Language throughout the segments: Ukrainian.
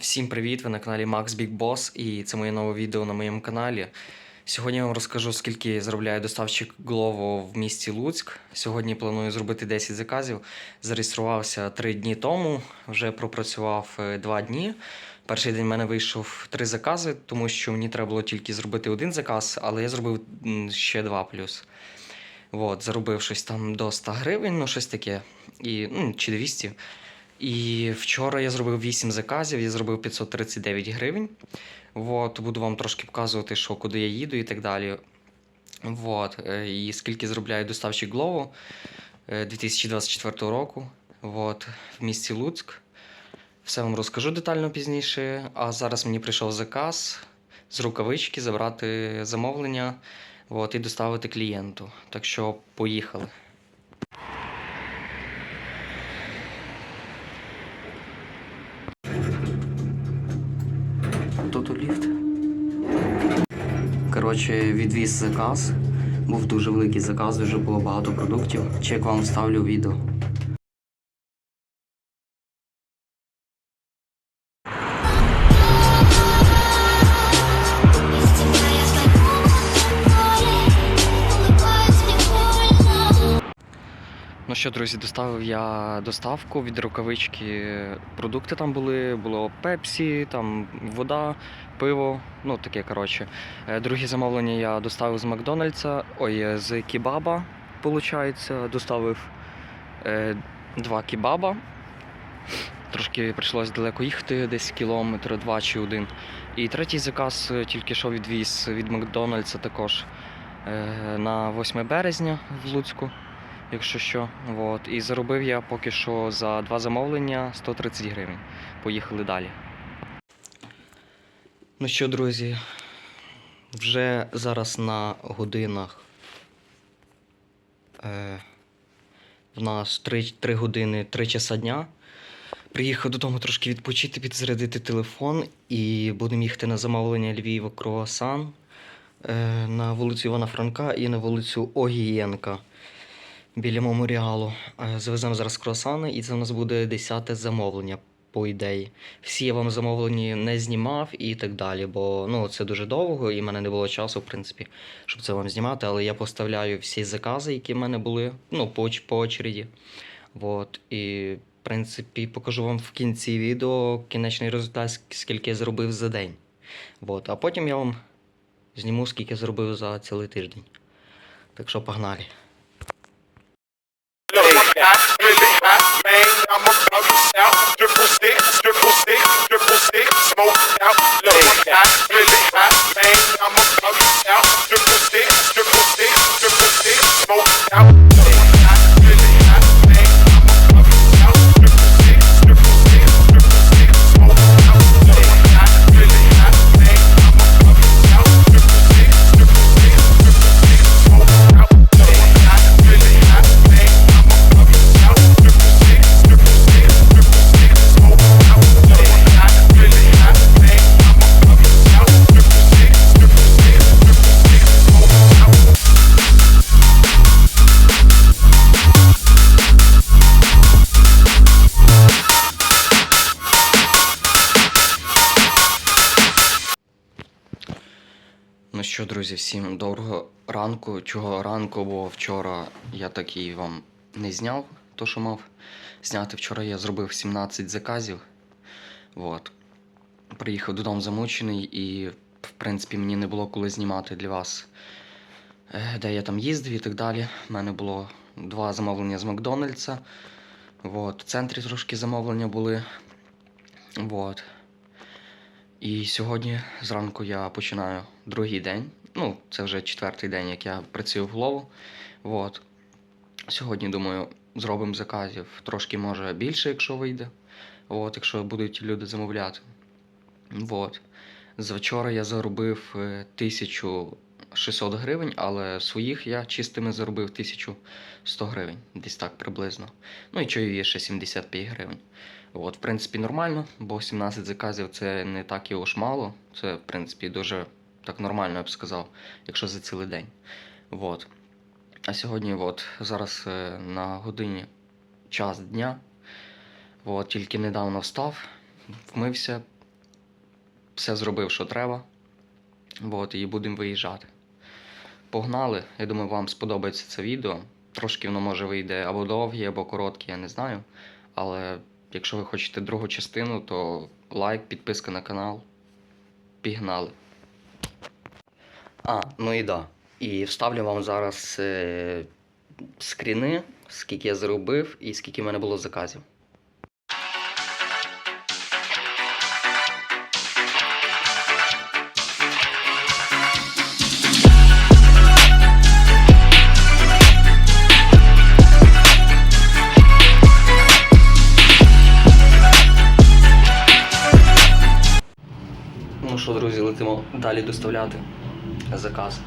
Всім привіт! Ви на каналі Max Big Boss і це моє нове відео на моєму каналі. Сьогодні я вам розкажу, скільки заробляє доставщик Glovo в місті Луцьк. Сьогодні планую зробити 10 заказів. Зареєструвався 3 дні тому, вже пропрацював 2 дні. Перший день в мене вийшов 3 закази, тому що мені треба було тільки зробити один заказ, але я зробив ще 2 плюс. От, заробив щось там до 100 гривень, ну щось таке, і, ну, чи 200. І вчора я зробив 8 заказів, я зробив 539 гривень. Вот, буду вам трошки показувати, що куди я їду і так далі. Вот, е, і скільки заробляє доставщик Glovo е, 2024 року вот, в місті Луцьк. Все вам розкажу детально пізніше. А зараз мені прийшов заказ з рукавички забрати замовлення вот, і доставити клієнту. Так що поїхали. Тут у ліфт. Коротше, відвіз заказ. Був дуже великий заказ, дуже було багато продуктів. Чек вам вставлю в відео. Ну що, друзі, доставив я доставку від рукавички. Продукти там були, було пепсі, там вода, пиво, ну таке коротше. Е, Друге замовлення я доставив з Макдональдса, ой, е, з кебаба, виходить. Доставив е, два кебаба. Трошки прийшлось далеко їхати, десь кілометр, два чи один. І третій заказ тільки що відвіз від Макдональдса також на 8 березня в Луцьку якщо що. От. І заробив я поки що за два замовлення 130 гривень. Поїхали далі. Ну що, друзі, вже зараз на годинах. Е, в нас 3, 3 години 3 часа дня. Приїхав додому трошки відпочити, підзарядити телефон і будемо їхати на замовлення Львів Круасан е, на вулицю Івана Франка і на вулицю Огієнка біля меморіалу. Е, Завеземо зараз круасани, і це у нас буде 10 замовлення, по ідеї. Всі я вам замовлені не знімав і так далі, бо ну, це дуже довго, і в мене не було часу, в принципі, щоб це вам знімати. Але я поставляю всі закази, які в мене були, ну, по, по очереді. Вот. І, в принципі, покажу вам в кінці відео кінечний результат, скільки я зробив за день. Вот. А потім я вам зніму, скільки зробив за цілий тиждень. Так що погнали. out, low, high, really hot man, I'ma out. Друзі, всім доброго ранку. Чого ранку, бо вчора я такий вам не зняв, то що мав зняти. Вчора я зробив 17 заказів. Вот. Приїхав додому замучений і, в принципі, мені не було коли знімати для вас, е, де я там їздив і так далі. У мене було два замовлення з Макдональдса. Вот. В центрі трошки замовлення були. Вот. І сьогодні зранку я починаю другий день. Ну, це вже четвертий день, як я працюю в голову. От. Сьогодні, думаю, зробимо заказів трошки може більше, якщо вийде. От, якщо будуть люди замовляти. От. З вчора я заробив е, 1600 гривень, але своїх я чистими заробив 1100 гривень, десь так приблизно. Ну і є ще 75 гривень. От, в принципі, нормально, бо 17 заказів це не так і уж мало. Це, в принципі, дуже так нормально, я б сказав, якщо за цілий день. Вот. А сьогодні, от, зараз е, на годині час дня. От, тільки недавно встав, вмився, все зробив, що треба. От, і будемо виїжджати. Погнали. Я думаю, вам сподобається це відео. Трошки воно може вийде або довге, або коротке, я не знаю. Але якщо ви хочете другу частину, то лайк, підписка на канал. Пігнали. А, ну і да. І вставлю вам зараз е, скріни, скільки я заробив і скільки в мене було заказів. Летимо далі доставляти заказ.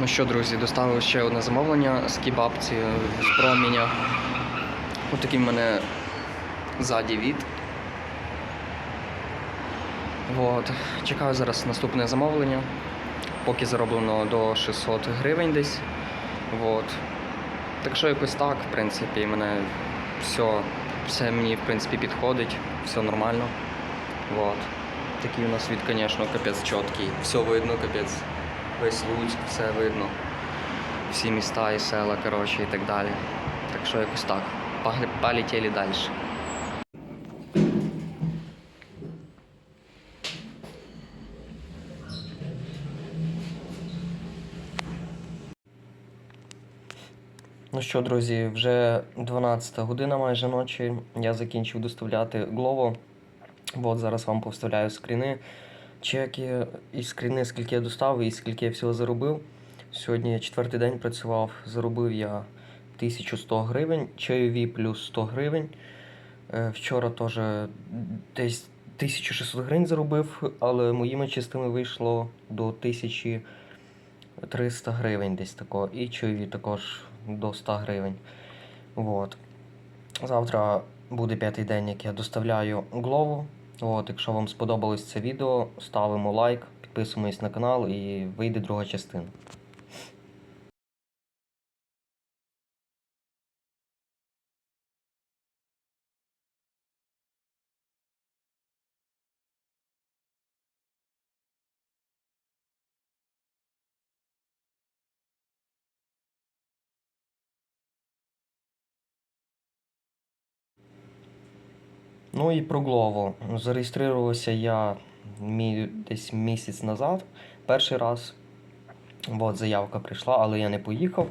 Ну що, друзі, доставив ще одне замовлення з кебабці з проміня. Ось такий в мене ззаді від. От. Чекаю зараз наступне замовлення. Поки зароблено до 600 гривень десь. От. Так що якось так, в принципі, мене все, все мені в принципі підходить, все нормально. Вот. Такий у нас від, звісно, капець чіткий. Все видно, капець. Весь Луцьк, все видно. Всі міста і села, коротше, і так далі. Так що якось так. Полетіли далі. Ну що, друзі, вже 12 година майже ночі. Я закінчив доставляти Glovo. От зараз вам повставляю скріни, чеки і скріни, скільки я доставив і скільки я всього заробив. Сьогодні я четвертий день працював, заробив я 1100 гривень, чайові плюс 100 гривень. Е, Вчора теж десь 1600 гривень заробив, але моїми чистими вийшло до 1300 гривень десь такого. І чайові також до 100 гривень. Вот. Завтра буде п'ятий день, як я доставляю Глову. От, якщо вам сподобалось це відео, ставимо лайк, підписуємось на канал і вийде друга частина. Ну і про Глову. Зареєструвався я мі... десь місяць назад, перший раз. От, заявка прийшла, але я не поїхав.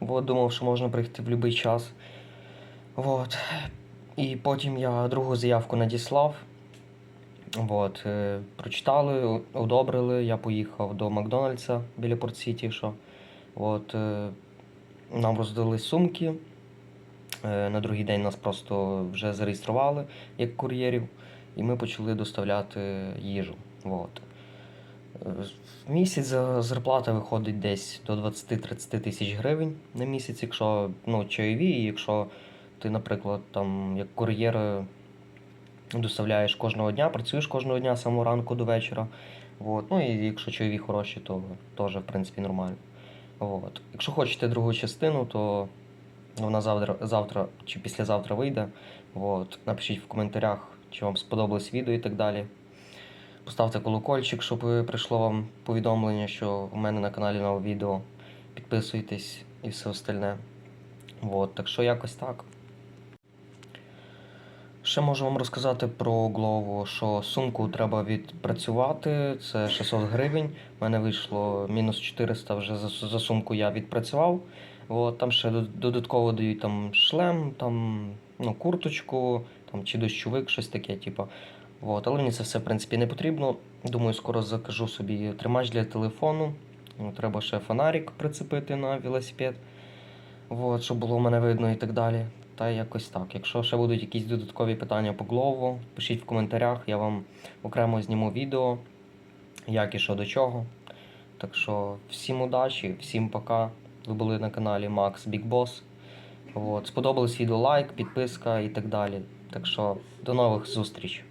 От, думав, що можна прийти в будь-який час. От. І потім я другу заявку надіслав. От, е, прочитали, одобрили. Я поїхав до Макдональдса біля Порт-Сіті. Е, нам роздали сумки. Е, На другий день нас просто вже зареєстрували як кур'єрів, і ми почали доставляти їжу. От. Е, місяць зарплата виходить десь до 20-30 тисяч гривень на місяць, якщо ну, чайові, і якщо ти, наприклад, там як кур'єр е, доставляєш кожного дня, працюєш кожного дня з самого ранку до вечора. От. Ну і якщо чайові хороші, то теж, в принципі, нормально. От. Якщо хочете другу частину, то вона завтра, завтра чи післязавтра вийде. От. Напишіть в коментарях, чи вам сподобалось відео і так далі. Поставте колокольчик, щоб прийшло вам повідомлення, що у мене на каналі нове відео. Підписуйтесь і все остальне. От. Так що якось так. Ще можу вам розказати про Glovo, що сумку треба відпрацювати. Це 600 гривень. У мене вийшло мінус 400 вже за, за сумку я відпрацював. От, там ще додатково дають там шлем, там, ну, курточку там, чи дощовик, щось таке, типу. От, але мені це все, в принципі, не потрібно. Думаю, скоро закажу собі тримач для телефону. Ну, Треба ще фонарик прицепити на велосипед. От, щоб було мене видно і так далі. Та якось так. Якщо ще будуть якісь додаткові питання по Glovo, пишіть в коментарях, я вам окремо зніму відео, як і що до чого. Так що всім удачі, всім пока. Ви були на каналі Max Big Boss. От, сподобалось відео лайк, підписка і так далі. Так що до нових зустріч.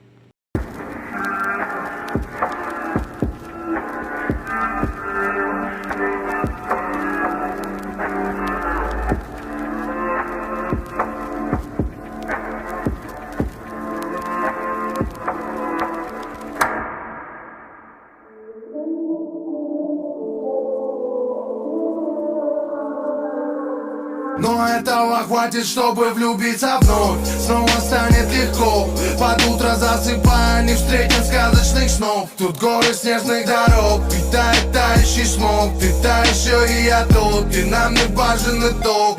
Но этого хватит, чтобы влюбиться вновь Снова станет легко Под утро засыпая, не встретим сказочных снов Тут горы снежных дорог Питает тающий смог Ты та еще и я тот И нам не важен итог